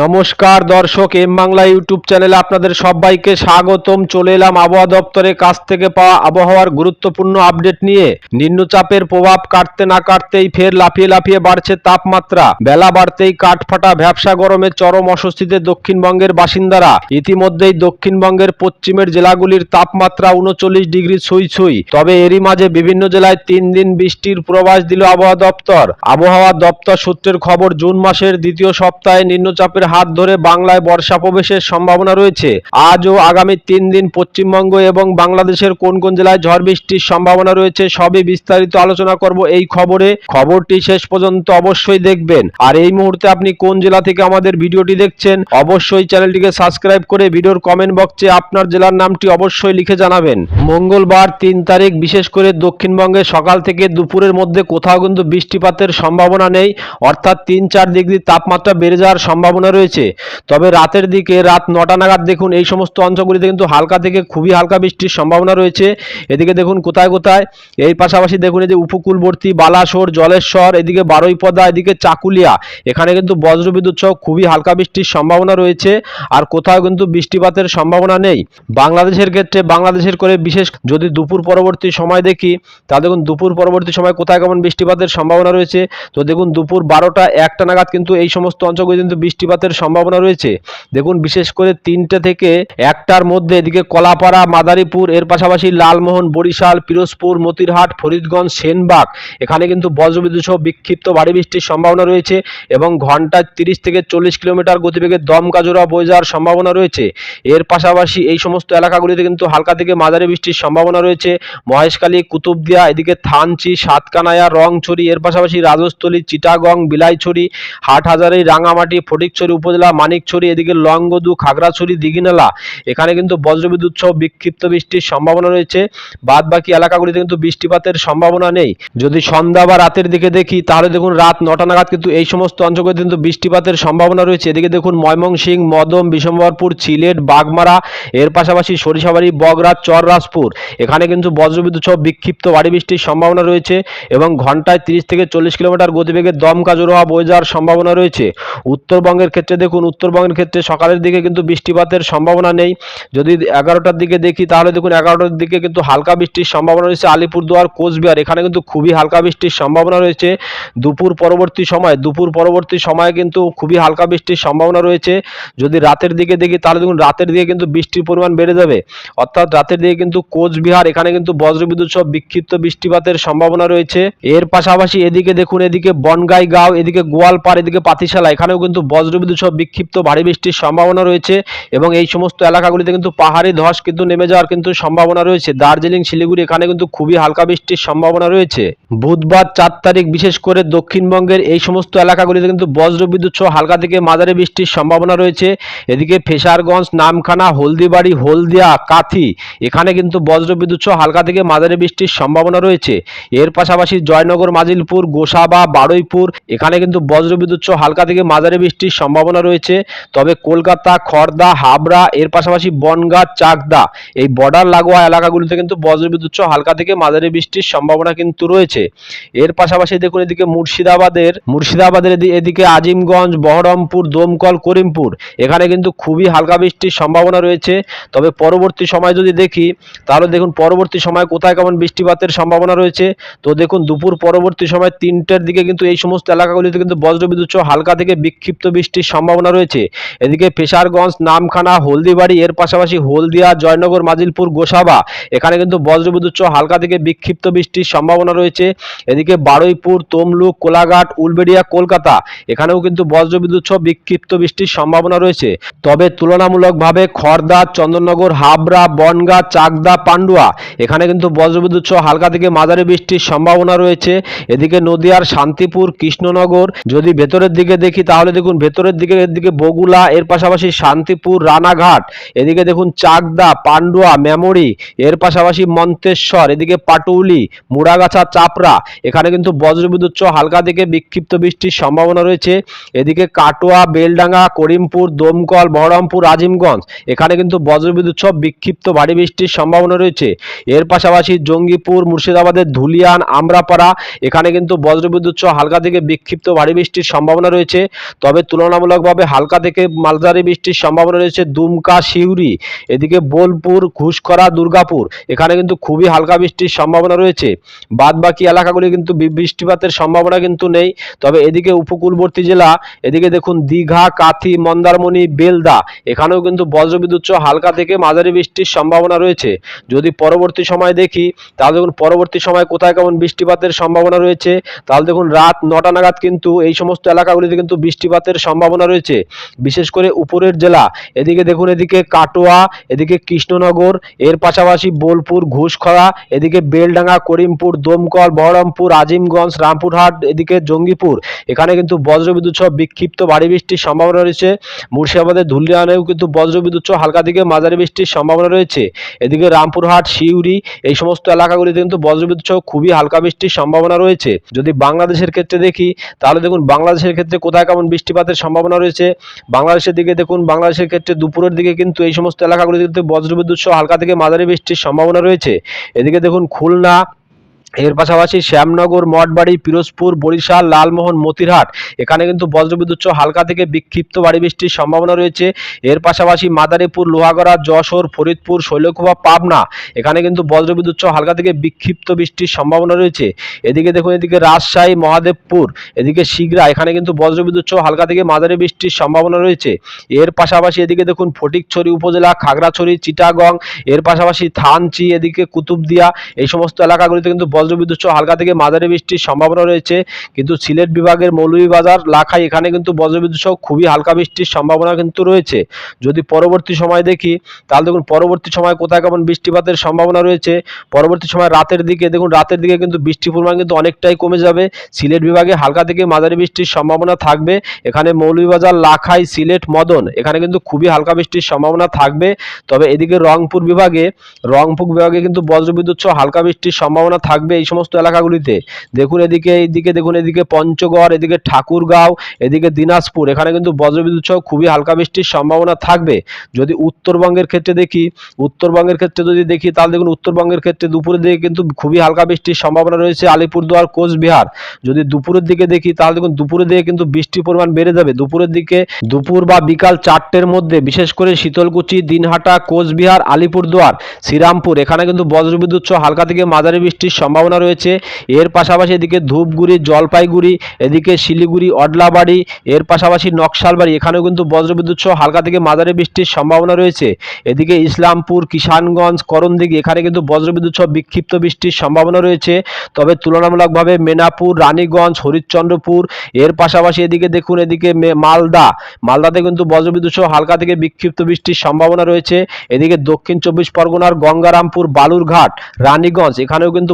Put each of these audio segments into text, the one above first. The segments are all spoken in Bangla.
নমস্কার দর্শক, এম বাংলা ইউটিউব চ্যানেলে আপনাদের সবাইকে স্বাগতম। চলে এলাম আবহাওয়া দপ্তরের কাছ থেকে পাওয়া আবহাওয়ার গুরুত্বপূর্ণ আপডেট নিয়ে। নিম্নচাপের প্রভাব কাটতে না কাটতেই ফের লাফিয়ে লাফিয়ে বাড়ছে তাপমাত্রা। বেলা বাড়তেই কাঠফাটা ভ্যাবসা গরমে চরম অস্বস্তিতে দক্ষিণবঙ্গের বাসিন্দারা। ইতিমধ্যেই দক্ষিণবঙ্গের পশ্চিমের জেলাগুলির তাপমাত্রা উনচল্লিশ ডিগ্রি ছুঁই ছুঁই। তবে এরই মাঝে বিভিন্ন জেলায় তিন দিন বৃষ্টির প্রবাস দিল আবহাওয়া দপ্তর। আবহাওয়া দপ্তর সূত্রের খবর, জুন মাসের দ্বিতীয় সপ্তাহে নিম্নচাপের হাত ধরে বাংলায় বর্ষা প্রবেশের সম্ভাবনা রয়েছে। আজ ও আগামী তিন দিন পশ্চিমবঙ্গ এবং বাংলাদেশের কোন কোন জেলায় ঝড় বৃষ্টির সম্ভাবনা রয়েছে সবই বিস্তারিত আলোচনা করব এই খবরে। খবরটি শেষ পর্যন্ত অবশ্যই দেখবেন। আর এই মুহূর্তে আপনি কোন জেলা থেকে আমাদের ভিডিওটি দেখছেন, অবশ্যই চ্যানেলটিকে সাবস্ক্রাইব করে ভিডিওর কমেন্ট বক্সে আপনার জেলার নামটি অবশ্যই লিখে জানাবেন। মঙ্গলবার তিন তারিখ, বিশেষ করে দক্ষিণবঙ্গে সকাল থেকে দুপুরের মধ্যে কোথাও কিন্তু বৃষ্টিপাতের সম্ভাবনা নেই। অর্থাৎ তিন চার ডিগ্রি তাপমাত্রা বেড়ে যাওয়ার সম্ভাবনা রয়েছে। তবে রাতের দিকে রাত নটা নাগাদ দেখুন এই সমস্ত অঞ্চলগুলিতে কিন্তু হালকা থেকে খুবই হালকা বৃষ্টির সম্ভাবনা রয়েছে। এদিকে দেখুন কোথায় কোথায়, এই পাশাপাশি দেখুন এই যে উপকূলবর্তী বালাসোর, জলেশ্বর, এদিকে বারুইপদা, এদিকে চাকুলিয়া, এখানে কিন্তু বজ্রবিদ্যুৎ সহ খুবই হালকা বৃষ্টির সম্ভাবনা রয়েছে আর কোথাও কিন্তু বৃষ্টিপাতের সম্ভাবনা নেই। বাংলাদেশের ক্ষেত্রে বাংলাদেশের করে বিশেষ যদি দুপুর পরবর্তী সময় দেখি তা দেখুন দুপুর পরবর্তী সময় কোথায় কেমন বৃষ্টিপাতের সম্ভাবনা রয়েছে। তো দেখুন দুপুর বারোটা একটা নাগাদ কিন্তু এই সমস্ত অঞ্চলগুলি কিন্তু বৃষ্টিপাতের সম্ভাবনা রয়েছে। দেখুন, বিশেষ করে তিনটে থেকে একটার মধ্যে এদিকে কলাপাড়া, মাদারীপুর, এর পাশাপাশি লালমোহন, বরিশাল, পিরোজপুর, মতিরহাট, ফরিদগঞ্জ, সেনবাগ। এখানে কিন্তু বজ্রবিদ্যুৎ সহ বিক্ষিপ্ত ভারী বৃষ্টির সম্ভাবনা রয়েছে এবং ঘন্টায় তিরিশ থেকে চল্লিশ কিলোমিটার গতিবেগে দমকা জোড়া বয়ে যাওয়ার সম্ভাবনা রয়েছে। এর পাশাপাশি এই সমস্ত এলাকাগুলিতে কিন্তু হালকা থেকে মাঝারি বৃষ্টির সম্ভাবনা রয়েছে। মহেশখালী, কুতুবদিয়া, এদিকে থানচি, সাতকানায়া, রংছড়ি, এর পাশাপাশি রাজস্থলী, চিটাগং, বিলাইছড়ি, হাটহাজারী, রাঙামাটি, ফটিকছড়ি উপজেলা মানিকছড়ি, এদিকে লংগদু, খাগড়াছড়ি, দিঘিনালা। এখানে কিন্তু বজ্রবিদ্যুৎ সহ বিক্ষিপ্ত বৃষ্টির সম্ভাবনা রয়েছে। বাদ বাকি এলাকাগুলিতে কিন্তু বৃষ্টিপাতের সম্ভাবনা নেই। যদি সন্ধ্যা বা রাতের দিকে দেখি, তাহলে দেখুন রাত নটা নাগাদ কিন্তু এই সমস্ত অঞ্চলগুলিতে কিন্তু বৃষ্টিপাতের সম্ভাবনা রয়েছে। এদিকে দেখুন ময়মনসিংহ মদম বিশম্বরপুর সিলেট, বাগমারা, এর পাশাপাশি সরিষাবাড়ি বগরাত চররাজপুর। এখানে কিন্তু বজ্রবিদ্যুৎ সহ বিক্ষিপ্ত ভারী বৃষ্টির সম্ভাবনা রয়েছে এবং ঘন্টায় তিরিশ থেকে চল্লিশ কিলোমিটার গতিবেগে দমকা জোড়া বয়ে যাওয়ার সম্ভাবনা রয়েছে। উত্তরবঙ্গের ক্ষেত্রে দেখুন, উত্তরবঙ্গের ক্ষেত্রে সকালের দিকে কিন্তু বৃষ্টিপাতের সম্ভাবনা নেই। যদি এগারোটার দিকে দেখি, তাহলে দেখুন, এগারোটার দিকে কিন্তু হালকা বৃষ্টির সম্ভাবনা রয়েছে আলিপুরদুয়ার, কোচবিহার। এখানে কিন্তু খুবই হালকা বৃষ্টির সম্ভাবনা রয়েছে। দুপুর পরবর্তী সময়, দুপুর পরবর্তী সময়ে কিন্তু খুবই হালকা বৃষ্টির সম্ভাবনা রয়েছে। যদি রাতের দিকে দেখি, তাহলে দেখুন, রাতের দিকে কিন্তু বৃষ্টির পরিমাণ বেড়ে যাবে। অর্থাৎ রাতের দিকে কিন্তু কোচবিহার, এখানে কিন্তু বজ্রবিদ্যুৎ সহ বিক্ষিপ্ত বৃষ্টিপাতের সম্ভাবনা রয়েছে। এর পাশাপাশি এদিকে দেখুন, এদিকে বনগাই গাঁও এদিকে গোয়ালপাড়, এদিকে পাতিশালা, এখানেও কিন্তু বজ্রবিদ্যুৎ বিক্ষিপ্ত ভারী বৃষ্টির সম্ভাবনা রয়েছে এবং এই সমস্ত এলাকাগুলিতে কিন্তু পাহাড়ি ধস কিন্তু নেমে যাওয়ার কিন্তু সম্ভাবনা রয়েছে। দার্জিলিং, শিলিগুড়ি এখানে কিন্তু খুবই হালকা বৃষ্টির সম্ভাবনা রয়েছে। বুধবার চার তারিখ বিশেষ করে দক্ষিণবঙ্গের এই সমস্ত এলাকাগুলিতে কিন্তু বজ্রবিদ্যুৎ সহ হালকা থেকে মাঝারি বৃষ্টির সম্ভাবনা রয়েছে। এদিকে ফেসারগঞ্জ, নামখানা, হলদিবাড়ি, হলদিয়া, কাথি এখানে কিন্তু বজ্রবিদ্যুৎ সহ হালকা থেকে মাঝারি বৃষ্টির সম্ভাবনা রয়েছে। এর পাশাপাশি জয়নগর, মাজিলপুর, গোসাবা, বারুইপুর এখানে কিন্তু বজ্রবিদ্যুৎ সহ হালকা থেকে মাঝারি বৃষ্টির সম্ভাবনা রয়েছে। তবে কলকাতা খড়দা হাবড়া, এর পাশাপাশি বনগাঁ, চাকদা, এই বর্ডার লাগোয়া এলাকাগুলিতে কিন্তু বজ্রবিদ্যুৎ হালকা থেকে মাঝারি বৃষ্টির সম্ভাবনা কিন্তু রয়েছে। এর পাশাপাশি দেখুন এদিকে মুর্শিদাবাদের মুর্শিদাবাদের এদি- এদিকে আজিমগঞ্জ, বহরমপুর, দমকল, করিমপুর, এখানে কিন্তু খুবই হালকা বৃষ্টির সম্ভাবনা রয়েছে। তবে পরবর্তী সময় যদি দেখি, তাহলে দেখুন পরবর্তী সময় কোথায় কেমন বৃষ্টিপাতের সম্ভাবনা রয়েছে। তো দেখুন দুপুর পরবর্তী সময় তিনটের দিকে কিন্তু এই সমস্ত এলাকাগুলিতে কিন্তু বজ্রবিদ্যুৎ হালকা থেকে বিক্ষিপ্ত বৃষ্টির সম্ভাবনা রয়েছে। এদিকে ফেসারগঞ্জ নামখানা, হলদিবাড়ি, এর পাশাপাশি হলদিয়া, জয়নগর, মাজিলপুর, গোসাবা, এখানে কিন্তু বজ্রবিদ্যুৎ হালকা থেকে বিক্ষিপ্ত বৃষ্টির সম্ভাবনা রয়েছে। এদিকে বারুইপুর, তমলুক, কোলাঘাট, উলবেড়িয়া, কলকাতা, এখানেও কিন্তু বজ্রবিদ্যুৎ সহ বিক্ষিপ্ত বৃষ্টির সম্ভাবনা রয়েছে। তবে তুলনামূলকভাবে খড়দা চন্দননগর, হাবড়া, বনগাঁ, চাকদা, পান্ডুয়া, এখানে কিন্তু বজ্রবিদ্যুৎ সহ হালকা থেকে মাঝারি বৃষ্টির সম্ভাবনা রয়েছে। এদিকে নদিয়ার শান্তিপুর, কৃষ্ণনগর, যদি ভেতরের দিকে দেখি তাহলে দেখুন ভেতরের দিকে, এদিকে বগুলা, এর পাশাপাশি শান্তিপুর, রানাঘাট, এদিকে দেখুন চাকদা, পান্ডুয়া, মেমরি, এর পাশাপাশি মন্তেশ্বর, এদিকে পাটুলি, মুড়াগাছা, চাপড়া, এখানে কিন্তু বজ্রবিদ্যুৎ হালকা থেকে বিক্ষিপ্ত বৃষ্টির সম্ভাবনা রয়েছে। এদিকে কাটোয়া, বেলডাঙ্গা, করিমপুর, দমকল, বহরমপুর আজিমগঞ্জ এখানে কিন্তু বজ্রবিদ্যুৎ বিক্ষিপ্ত ভারী বৃষ্টির সম্ভাবনা রয়েছে। এর পাশাপাশি জঙ্গিপুর, মুর্শিদাবাদের ধুলিয়ান, আমরাপাড়া, এখানে কিন্তু বজ্রবিদ্যুৎ হালকা থেকে বিক্ষিপ্ত ভারী বৃষ্টির সম্ভাবনা রয়েছে। তবে তুলনা তুলনামূলকভাবে হালকা থেকে মালদারি বৃষ্টির সম্ভাবনা রয়েছে দুমকা সিউড়ি, এদিকে বোলপুর ঘুষকরা দুর্গাপুর। এখানে কিন্তু খুবই হালকা বৃষ্টির সম্ভাবনা রয়েছে। বাদ বাকি এলাকাগুলি কিন্তু বৃষ্টিপাতের সম্ভাবনা কিন্তু নেই। তবে এদিকে উপকূলবর্তী জেলা, এদিকে দেখুন দীঘা, কাথি, মন্দারমণি, বেলদা, এখানেও কিন্তু বজ্রবিদ্যুৎ হালকা থেকে মাঝারি বৃষ্টির সম্ভাবনা রয়েছে। যদি পরবর্তী সময় দেখি, তাহলে দেখুন পরবর্তী সময় কোথায় কেমন বৃষ্টিপাতের সম্ভাবনা রয়েছে। তাহলে দেখুন রাত নটা নাগাদ কিন্তু এই সমস্ত এলাকাগুলিতে কিন্তু বৃষ্টিপাতের সম্ভাবনা রয়েছে। বিশেষ করে উপরের জেলা, এদিকে দেখুন, এদিকে কাটোয়া, এদিকে কৃষ্ণনগর, এর পাশাপাশি বোলপুর, ঘুষখরা, এদিকে বেলডাঙ্গা, করিমপুর, দমকল, বহরমপুর, আজিমগঞ্জ, রামপুরহাট, এদিকে জঙ্গিপুর। এখানে কিন্তু বজ্রবিদ্যুৎ সহ বিক্ষিপ্ত ভারী বৃষ্টির সম্ভাবনা রয়েছে। মুর্শিদাবাদের ধুলিয়ানেও কিন্তু বজ্রবিদ্যুৎ সহ হালকা থেকে মাঝারি বৃষ্টির সম্ভাবনা রয়েছে। এদিকে রামপুরহাট, সিউড়ি, এই সমস্ত এলাকাগুলিতে কিন্তু বজ্রবিদ্যুৎ সহ খুবই হালকা বৃষ্টির সম্ভাবনা রয়েছে। যদি বাংলাদেশের ক্ষেত্রে দেখি, তাহলে দেখুন, বাংলাদেশের ক্ষেত্রে কোথায় কেমন বৃষ্টিপাতের সম্ভাবনা রয়েছে। বাংলাদেশের দিকে দেখুন, বাংলাদেশের ক্ষেত্রে দুপুরের দিকে কিন্তু এই সমস্ত এলাকাগুলিতে বজ্রবিদ্যুৎ সহ হালকা থেকে মাঝারি বৃষ্টির সম্ভাবনা রয়েছে। এদিকে দেখুন, খুলনা এর পাশাপাশি শ্যামনগর, মঠবাড়ি, পিরোজপুর, বরিশাল, লালমোহন, মতিরহাট, এখানে কিন্তু বজ্রবিদ্যুৎ হালকা থেকে বিক্ষিপ্ত বাড়ি বৃষ্টির সম্ভাবনা রয়েছে। এর পাশাপাশি মাদারীপুর, লোহাগড়া, যশোর, ফরিদপুর শৈলকুপা পাবনা, এখানে কিন্তু বজ্রবিদ্যুৎ হালকা থেকে বিক্ষিপ্ত বৃষ্টির সম্ভাবনা রয়েছে। এদিকে দেখুন, এদিকে রাজশাহী, মহাদেবপুর, এদিকে শিগরা, এখানে কিন্তু বজ্রবিদ্যুৎ হালকা থেকে মাঝারি বৃষ্টির সম্ভাবনা রয়েছে। এর পাশাপাশি এদিকে দেখুন, ফটিকছড়ি উপজেলা, খাগড়াছড়ি, চিটাগং, এর পাশাপাশি থানচি, এদিকে কুতুবদিয়া, এই সমস্ত এলাকাগুলিতে কিন্তু বজ্রবিদ্যুৎ সহ হালকা থেকে মাঝারি বৃষ্টির সম্ভাবনা রয়েছে, কিন্তু সিলেট বিভাগের মৌলভীবাজার, লাখাই, এখানে কিন্তু বজ্রবিদ্যুৎ সহ খুবই হালকা বৃষ্টির সম্ভাবনা কিন্তু রয়েছে। যদি পরবর্তী সময় দেখি, তাহলে দেখুন পরবর্তী সময় কোথায় কেমন বৃষ্টিপাতের সম্ভাবনা রয়েছে। পরবর্তী সময় রাতের দিকে, দেখুন রাতের দিকে কিন্তু বৃষ্টির পরিমাণ কিন্তু অনেকটাই কমে যাবে। সিলেট বিভাগে হালকা থেকে মাঝারি বৃষ্টির সম্ভাবনা থাকবে। এখানে মৌলভীবাজার, লাখাই, সিলেট, মদন, এখানে কিন্তু খুবই হালকা বৃষ্টির সম্ভাবনা থাকবে। তবে এদিকে রংপুর বিভাগে রংপুর বিভাগে কিন্তু বজ্রবিদ্যুৎ সহ হালকা বৃষ্টির সম্ভাবনা থাকবে। এই সমস্ত এলাকাগুলিতে। দেখুন এদিকে, এইদিকে দেখুন এদিকে পঞ্চগড়, এদিকে ঠাকুরগাঁও, এদিকে দিনাজপুর। এখানে কিন্তু বজ্রবিদ্যুৎ সহ খুবই হালকা বৃষ্টির সম্ভাবনা থাকবে। যদি উত্তরবঙ্গের ক্ষেত্রে দেখি, উত্তরবঙ্গের ক্ষেত্রে যদি দেখি, তাহলে দেখুন উত্তরবঙ্গের ক্ষেত্রে দুপুরের দিকে কিন্তু খুবই হালকা বৃষ্টির সম্ভাবনা রয়েছে আলিপুরদুয়ার, কোচবিহার। যদি দুপুরের দিকে দেখি, তাহলে দেখুন দুপুরের দিকে কিন্তু বৃষ্টির পরিমাণ বেড়ে যাবে। দুপুরের দিকে দুপুর বা বিকাল চারটের মধ্যে, বিশেষ করে শীতলকুচি, দিনহাটা, কোচবিহার, আলিপুরদুয়ার, শ্রীরামপুর, এখানে কিন্তু বজ্রবিদ্যুৎ সহ হালকা থেকে মাঝারি বৃষ্টির সম্ভাবনা রয়েছে। এর পাশাপাশি এদিকে ধূপগুড়ি, জলপাইগুড়ি, এদিকে শিলিগুড়ি, অডলাবাড়ি, এর পাশাপাশি নকশালবাড়ি, এখানেও কিন্তু বজ্রবিদ্যুৎ সহ হালকা থেকে মাঝারি বৃষ্টির সম্ভাবনা রয়েছে। এদিকে ইসলামপুর, কিষানগঞ্জ, করণদিঘি, এখানে কিন্তু বজ্রবিদ্যুৎ সহ বিক্ষিপ্ত বৃষ্টির সম্ভাবনা রয়েছে। তবে তুলনামূলকভাবে মেনাপুর, রানীগঞ্জ, হরিশ্চন্দ্রপুর, এর পাশাপাশি এদিকে দেখুন, এদিকে মালদা। মালদাতে কিন্তু বজ্রবিদ্যুৎ সহ হালকা থেকে বিক্ষিপ্ত বৃষ্টির সম্ভাবনা রয়েছে। এদিকে দক্ষিণ চব্বিশ পরগনার গঙ্গারামপুর, বালুরঘাট, রানীগঞ্জ, এখানেও কিন্তু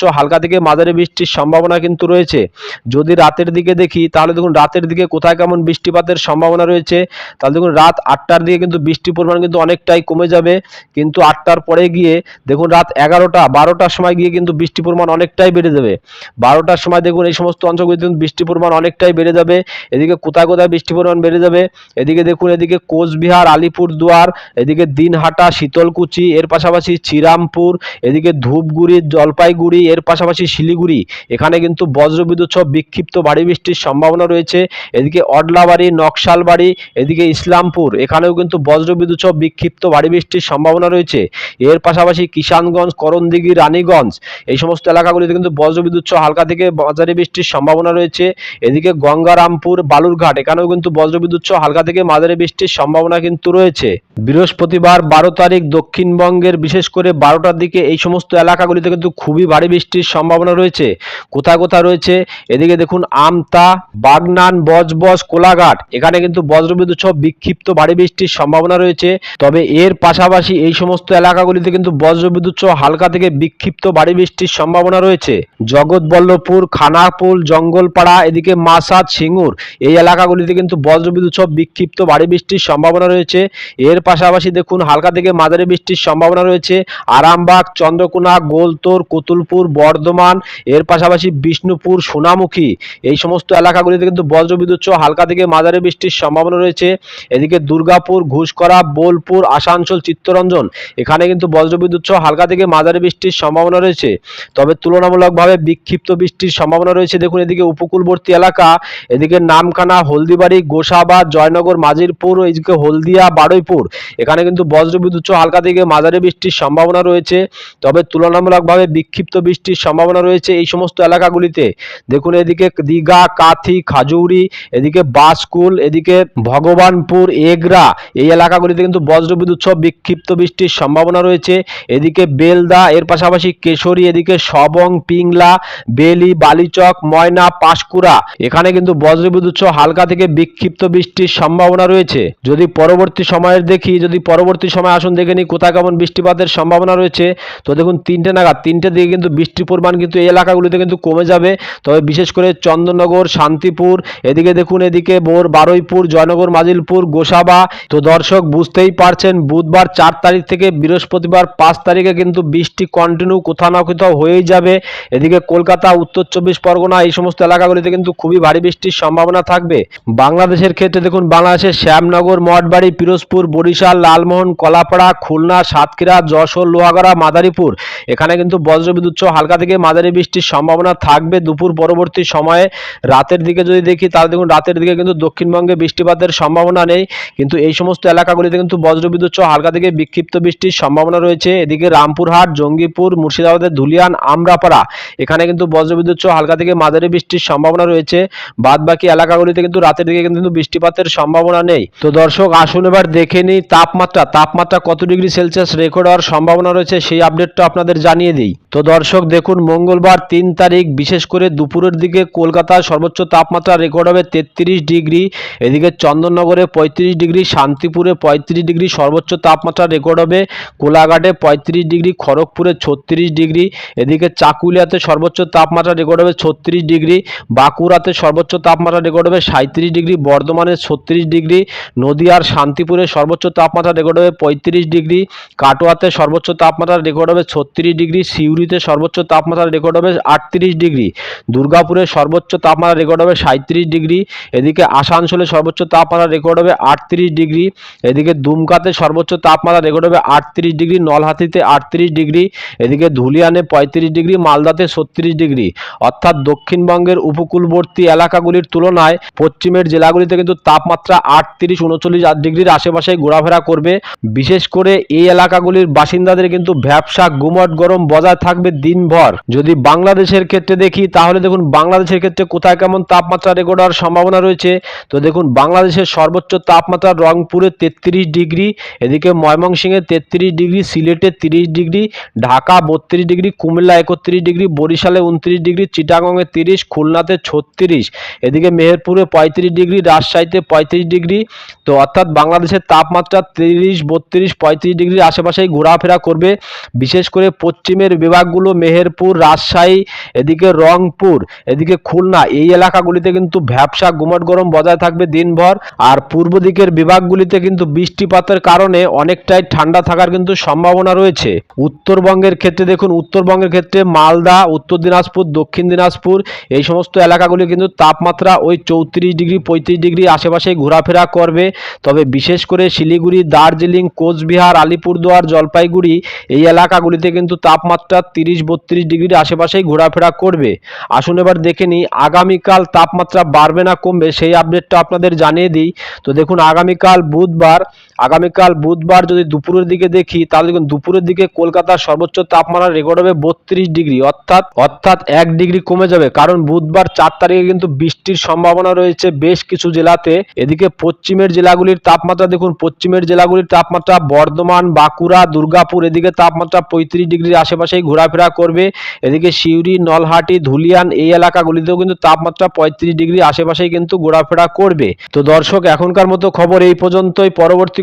সহ হালকা থেকে মাঝারি বৃষ্টির সম্ভাবনা কিন্তু রয়েছে। যদি রাতের দিকে দেখি, তাহলে দেখুন রাতের দিকে কোথায় কেমন বৃষ্টিপাতের সম্ভাবনা রয়েছে। তাহলে দেখুন রাত আটটার দিকে কিন্তু বৃষ্টির পরিমাণ কিন্তু অনেকটাই কমে যাবে। কিন্তু আটটার পরে গিয়ে দেখুন রাত এগারোটা, বারোটার সময় গিয়ে কিন্তু বৃষ্টির পরিমাণ অনেকটাই বেড়ে যাবে। বারোটার সময় দেখুন এই সমস্ত অঞ্চলগুলিতে কিন্তু বৃষ্টির পরিমাণ অনেকটাই বেড়ে যাবে। এদিকে কোথায় কোথায় বৃষ্টির পরিমাণ বেড়ে যাবে? এদিকে দেখুন এদিকে কোচবিহার, আলিপুরদুয়ার, এদিকে দিনহাটা, শীতলকুচি, এর পাশাপাশি শ্রীরামপুর, এদিকে ধূপগুড়ি, জলপাইগুড়ি এর পাশাপাশি শিলিগুড়ি। এখানে কিন্তু বজ্রবিদ্যুৎ সহ বিক্ষিপ্ত বাড়ি বৃষ্টির সম্ভাবনা রয়েছে। এদিকে অডলাবাড়ি, নকশালবাড়ি, এদিকে ইসলামপুর, এখানেও কিন্তু বজ্রবিদ্যুৎ সহ বিক্ষিপ্ত বাড়ি বৃষ্টির সম্ভাবনা রয়েছে। এর পাশাপাশি কিষানগঞ্জ, করণদিঘি, রানীগঞ্জ, এই সমস্ত এলাকাগুলিতে কিন্তু বজ্রবিদ্যুৎ সহ হালকা থেকে মাঝারি বৃষ্টির সম্ভাবনা রয়েছে। এদিকে গঙ্গারামপুর, বালুরঘাট, এখানেও কিন্তু বজ্রবিদ্যুৎ সহ হালকা থেকে মাঝারি বৃষ্টির সম্ভাবনা কিন্তু রয়েছে। বৃহস্পতিবার বারো তারিখ দক্ষিণবঙ্গের বিশেষ করে বারোটার দিকে এই সমস্ত এলাকাগুলিতে কিন্তু খুবই ভারী বৃষ্টির সম্ভাবনা রয়েছে, কোথায় কোথায় রয়েছে? এদিকে দেখুন আমতা, বাগনান, বজবজ, কোলাঘাট, এখানে কিন্তু বজ্রবিদ্যুৎ সহ বিক্ষিপ্ত ভারী বৃষ্টির সম্ভাবনা রয়েছে। তবে এর পাশাপাশি এই সমস্ত এলাকাগুলিতে কিন্তু বজ্রবিদ্যুৎ সহ হালকা থেকে বিক্ষিপ্ত ভারী বৃষ্টির সম্ভাবনা রয়েছে। জগৎবল্লভপুর খানাপুল জঙ্গলপাড়া, এদিকে মাসাদ, সিঙ্গুর, এই এলাকাগুলিতে কিন্তু বজ্রবিদ্যুৎ সহ বিক্ষিপ্ত ভারী বৃষ্টির সম্ভাবনা রয়েছে। এর পাশাপাশি দেখুন হালকা থেকে মাঝারি বৃষ্টির সম্ভাবনা রয়েছে। আরামবাগ, চন্দ্রকোনা, গোলতোর কুতুল রসুলপুর বর্ধমান, এর পাশাপাশি বিষ্ণুপুর, সোনামুখী। এই সমস্ত এলাকাগুলিতে কিন্তু বজ্রবিদ্যুৎ সহ হালকা থেকে মাঝারি বৃষ্টির সম্ভাবনা রয়েছে। এদিকে দুর্গাপুর, ঘুষকরা, বোলপুর, আসানসোল, চিত্তরঞ্জন, এখানে কিন্তু বজ্রবিদ্যুৎ সহ হালকা থেকে মাঝারি বৃষ্টির সম্ভাবনা রয়েছে। তবে তুলনামূলকভাবে বিক্ষিপ্ত বৃষ্টির সম্ভাবনা রয়েছে। দেখুন এদিকে উপকূলবর্তী এলাকা, এদিকে নামখানা, হলদিবাড়ি গোসাবাদ জয়নগর, মাজিরপুর, এদিকে হলদিয়া, বারুইপুর। এখানে কিন্তু বজ্রবিদ্যুৎ সহ হালকা থেকে মাঝারি বৃষ্টির সম্ভাবনা রয়েছে। তবে তুলনামূলকভাবে বিক্ষিপ্ত বৃষ্টির সম্ভাবনা রয়েছে এই সমস্ত এলাকাগুলিতে। দেখুন এদিকে দীঘা, কাথি খাজুরি এদিকে বাসকুল এদিকে ভগবানপুর, এগরা, এই এলাকাগুলিতে কিন্তু বজ্রবিদ্যুৎ সহ বিক্ষিপ্ত বৃষ্টির সম্ভাবনা রয়েছে। এদিকে বেলদা, এর পাশাপাশি কেশরী, এদিকে সবং, পিংলা, বেলি, বালিচক, ময়না, পাঁশকুড়া, এখানে কিন্তু বজ্রবিদ্যুৎ সহ হালকা থেকে বিক্ষিপ্ত বৃষ্টির সম্ভাবনা রয়েছে। যদি পরবর্তী সময়ের দেখি, যদি পরবর্তী সময় আসুন দেখে নিই কোথায় কেমন বৃষ্টিপাতের সম্ভাবনা রয়েছে। তো দেখুন, তিনটে নাগাদ, তিনটে দিকে কিন্তু বৃষ্টির পরিমাণ কিন্তু এই এলাকাগুলিতে কিন্তু কমে যাবে। তবে বিশেষ করে চন্দননগর শান্তিপুর, এদিকে দেখুন, এদিকে বোর বারুইপুর, জয়নগর, মাজিলপুর, গোসাবা। তো দর্শক বুঝতেই পারছেন, বুধবার চার তারিখ থেকে বৃহস্পতিবার পাঁচ তারিখে কিন্তু বৃষ্টি কন্টিনিউ কোথাও না কোথাও হয়েই যাবে। এদিকে কলকাতা, উত্তর চব্বিশ পরগনা এই সমস্ত এলাকাগুলিতে কিন্তু খুবই ভারী বৃষ্টির সম্ভাবনা থাকবে। বাংলাদেশের ক্ষেত্রে দেখুন, বাংলাদেশের শ্যামনগর, মঠবাড়ি, পিরোজপুর, বরিশাল, লালমোহন, কলাপাড়া, খুলনা, সাতক্ষীরা, যশোর, লোহাগড়া, মাদারীপুর। এখানে কিন্তু বজ্রবিদ্যুৎ সহ হালকা থেকে মাঝারি বৃষ্টির সম্ভাবনা থাকবে দুপুর পরবর্তী সময়ে। রাতের দিকে যদি দেখি, তাহলে দেখুন রাতের দিকে কিন্তু দক্ষিণবঙ্গে বৃষ্টিপাতের সম্ভাবনা নেই। কিন্তু এই সমস্ত এলাকাগুলিতে কিন্তু বজ্রবিদ্যুৎ হালকা থেকে বিক্ষিপ্ত বৃষ্টির সম্ভাবনা রয়েছে। এদিকে রামপুরহাট, জঙ্গিপুর, মুর্শিদাবাদের ধুলিয়ান, আমরাপাড়া, এখানে কিন্তু বজ্রবিদ্যুৎ হালকা থেকে মাঝারি বৃষ্টির সম্ভাবনা রয়েছে। বাদ বাকি এলাকাগুলিতে কিন্তু রাতের দিকে কিন্তু বৃষ্টিপাতের সম্ভাবনা নেই। তো দর্শক, আসুন এবার দেখে নিই তাপমাত্রা। তাপমাত্রা কত ডিগ্রি সেলসিয়াস রেকর্ড হওয়ার সম্ভাবনা রয়েছে, সেই আপডেটটা আপনাদের জানিয়ে দিই। তো দর্শক, দেখুন, মঙ্গলবার তিন তারিখ, বিশেষ করে দুপুরের দিকে কলকাতার সর্বোচ্চ তাপমাত্রা রেকর্ড হবে তেত্রিশ ডিগ্রি। এদিকে চন্দননগরে পঁয়ত্রিশ ডিগ্রি, শান্তিপুরে পঁয়ত্রিশ ডিগ্রি, সর্বোচ্চ তাপমাত্রা রেকর্ড হবে কোলাঘাটে পঁয়ত্রিশ ডিগ্রি, খড়গপুরে ছত্রিশ ডিগ্রি। এদিকে চাকুলিয়াতে সর্বোচ্চ তাপমাত্রা রেকর্ড হবে ছত্রিশ ডিগ্রি, বাঁকুড়াতে সর্বোচ্চ তাপমাত্রা রেকর্ড হবে সাঁত্রিশ ডিগ্রি, বর্ধমানে ছত্রিশ ডিগ্রি, নদিয়ার শান্তিপুরে সর্বোচ্চ তাপমাত্রা রেকর্ড হবে পঁয়ত্রিশ ডিগ্রি, কাটোয়াতে সর্বোচ্চ তাপমাত্রা রেকর্ড হবে ছত্রিশ ডিগ্রি, সিউড়িতে সর্বোচ্চ তাপমাত্রা রেকর্ড হবে আটত্রিশ ডিগ্রি। দুর্গাপুরে সর্বোচ্চ তাপমাত্রা রেকর্ড হবে সাঁত্রিশ ডিগ্রি। এদিকে আসানসোলে সর্বোচ্চ তাপমাত্রা রেকর্ড হবে আটত্রিশ ডিগ্রি। এদিকে দুমকাতে সর্বোচ্চ তাপমাত্রা রেকর্ড হবে আটত্রিশ ডিগ্রি। নলহাতিতে আটত্রিশ ডিগ্রি। এদিকে ধুলিয়ানে পঁয়ত্রিশ ডিগ্রি। মালদাতে ছত্রিশ ডিগ্রি। অর্থাৎ দক্ষিণবঙ্গের উপকূলবর্তী এলাকাগুলির তুলনায় পশ্চিমের জেলাগুলিতে কিন্তু তাপমাত্রা আটত্রিশ উনচল্লিশ ডিগ্রির আশেপাশে ঘোরাফেরা করবে। বিশেষ করে এই এলাকাগুলির বাসিন্দাদের কিন্তু ব্যবসা গুমট গরম বজায় থাকবে দিনভর। যদি বাংলাদেশের ক্ষেত্রে দেখি, তাহলে দেখুন বাংলাদেশের ক্ষেত্রে কোথায় কেমন তাপমাত্রা রেকর্ড হওয়ার সম্ভাবনা রয়েছে। তো দেখুন বাংলাদেশের সর্বোচ্চ তাপমাত্রা রংপুরে তেত্রিশ ডিগ্রি, এদিকে ময়মনসিংহে তেত্রিশ ডিগ্রি, সিলেটে তিরিশ ডিগ্রি, ঢাকা বত্রিশ ডিগ্রি, কুমিল্লা একত্রিশ ডিগ্রি, বরিশালে উনত্রিশ ডিগ্রি, চিটাগংয়ে তিরিশ, খুলনাতে ছত্রিশ, এদিকে মেহেরপুরে পঁয়ত্রিশ ডিগ্রি, রাজশাহীতে পঁয়ত্রিশ ডিগ্রি। তো অর্থাৎ বাংলাদেশের তাপমাত্রা তিরিশ, বত্রিশ, পঁয়ত্রিশ ডিগ্রির আশেপাশেই ঘোরাফেরা করবে। বিশেষ করে পশ্চিমের বিভাগগুলো মেহেরপুর, রাজশাহী, এদিকে রংপুর, এদিকে খুলনা। এই এলাকাগুলিতে কিন্তু ভ্যাবসা গুমট গরম বজায় থাকবে দিনভর। আর পূর্ব দিকের বিভাগগুলিতে কিন্তু বৃষ্টিপাতের কারণে অনেকটাই ঠান্ডা থাকার কিন্তু সম্ভাবনা রয়েছে। উত্তরবঙ্গের ক্ষেত্রে দেখুন, উত্তরবঙ্গের ক্ষেত্রে মালদা, উত্তর দিনাজপুর, দক্ষিণ দিনাজপুর, এই সমস্ত এলাকাগুলি কিন্তু তাপমাত্রা ওই চৌত্রিশ ডিগ্রি, পঁয়ত্রিশ ডিগ্রি আশেপাশে ঘোরাফেরা করবে। তবে বিশেষ করে শিলিগুড়ি, দার্জিলিং, কোচবিহার, আলিপুরদুয়ার, জলপাইগুড়ি, এই এলাকাগুলিতে কিন্তু তাপমাত্রা তিরিশ বত্রিশ ডিগ্রির আশেপাশেই ঘোরাফেরা করবে। আসুন এবার দেখে নিই, আগামীকাল তাপমাত্রা বাড়বে না, কমবে, সেই আপডেটটা আপনাদের জানিয়ে দিই। তো দেখুন, আগামীকাল বুধবার আগামীকাল বুধবার যদি দুপুরের দিকে দেখি, তাহলে দেখুন দুপুরের দিকে কলকাতার সর্বোচ্চ তাপমাত্রা রেকর্ড হবে বত্রিশ ডিগ্রি। অর্থাৎ অর্থাৎ এক ডিগ্রি কমে যাবে। কারণ বুধবার চার তারিখে কিন্তু বৃষ্টির সম্ভাবনা রয়েছে বেশ কিছু জেলাতে। এদিকে পশ্চিমের জেলাগুলির তাপমাত্রা দেখুন, পশ্চিমের জেলাগুলির তাপমাত্রা বর্ধমান, বাঁকুড়া, দুর্গাপুর, এদিকে তাপমাত্রা পঁয়ত্রিশ ডিগ্রির আশেপাশেই ঘোরাফেরা করবে। এদিকে সিউড়ি, নলহাটি, ধুলিয়ান এই এলাকাগুলিতেও কিন্তু তাপমাত্রা পঁয়ত্রিশ ডিগ্রি আশেপাশেই কিন্তু ঘোরাফেরা করবে। তো দর্শক, এখনকার মতো খবর এই পর্যন্তই। পরবর্তী